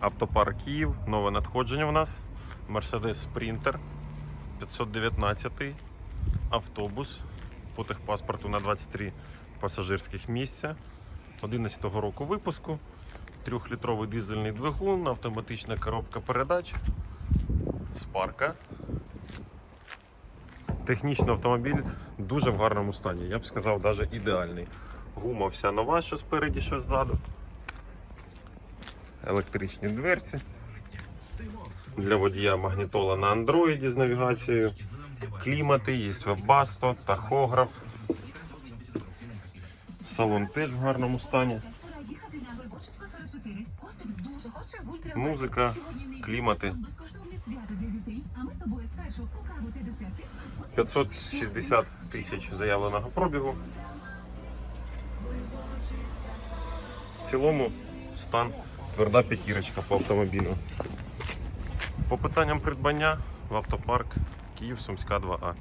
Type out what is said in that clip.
Автопарк Київ, нове надходження у нас. Mercedes Sprinter 519 автобус по техпаспорту на 23 пасажирських місця. 11-го року випуску. Трьохлітровий дизельний двигун, автоматична коробка передач, спарка. Технічний автомобіль дуже в гарному стані. Я б сказав, навіть ідеальний. Гума вся нова, що спереді, що ззаду. Електричні дверці. Для водія магнітола на андроїді з навігацією. Клімати, є вебасто, тахограф. Салон теж в гарному стані. Музика, клімати. 560 тисяч заявленого пробігу. В цілому стан тверда п'ятірочка по автомобілю. По питанням придбання в автопарк Київ Сумська 2А.